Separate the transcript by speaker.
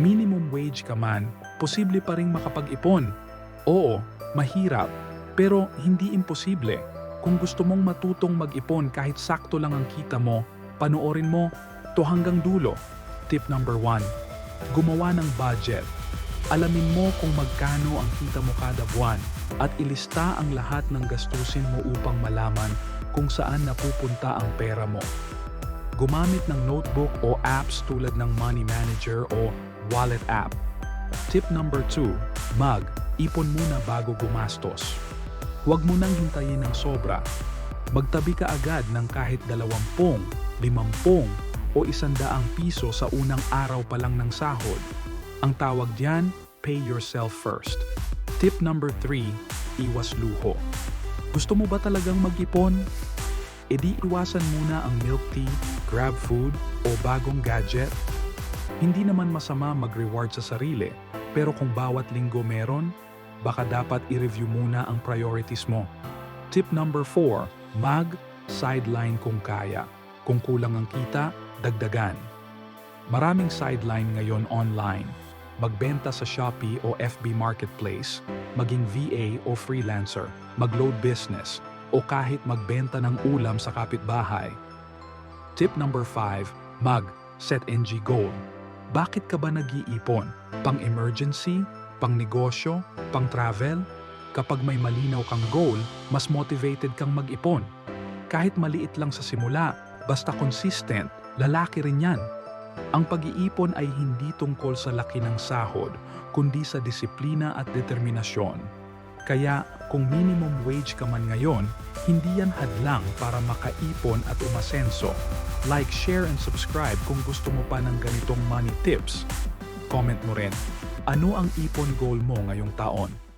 Speaker 1: minimum wage ka man, posible pa rin makapag-ipon. Oo, mahirap, pero hindi imposible. Kung gusto mong matutong mag-ipon kahit sakto lang ang kita mo, panoorin mo to hanggang dulo. Tip number 1. Gumawa ng budget. Alamin mo kung magkano ang kita mo kada buwan at ilista ang lahat ng gastusin mo upang malaman kung saan napupunta ang pera mo. Gumamit ng notebook o apps tulad ng Money Manager o Wallet app. Tip number 2. Mag, ipon muna bago gumastos. Huwag mo nang hintayin ng sobra. Magtabi ka agad ng kahit 20, 50 o 100 piso sa unang araw pa lang ng sahod. Ang tawag diyan, pay yourself first. Tip number 3, iwas luho. Gusto mo ba talagang mag-ipon? E di iwasan muna ang milk tea, grab food o bagong gadget. Hindi naman masama mag-reward sa sarili, pero kung bawat linggo meron, baka dapat i-review muna ang priorities mo. Tip number 4, mag-sideline kung kaya. Kung kulang ang kita, dagdagan. Maraming sideline ngayon online. Magbenta sa Shopee o FB Marketplace, maging VA o freelancer, mag-load business, o kahit magbenta ng ulam sa kapitbahay. Tip number 5, mag set NG goal. Bakit ka ba nag-iipon? Pang emergency, pang negosyo, pang travel? Kapag may malinaw kang goal, mas motivated kang mag-ipon. Kahit maliit lang sa simula, basta consistent, lalaki rin yan. Ang pag-iipon ay hindi tungkol sa laki ng sahod, kundi sa disiplina at determinasyon. Kaya kung minimum wage ka man ngayon, hindi yan hadlang para makaipon at umasenso. Like, share, and subscribe kung gusto mo pa ng ganitong money tips. Comment mo rin, ano ang ipon goal mo ngayong taon?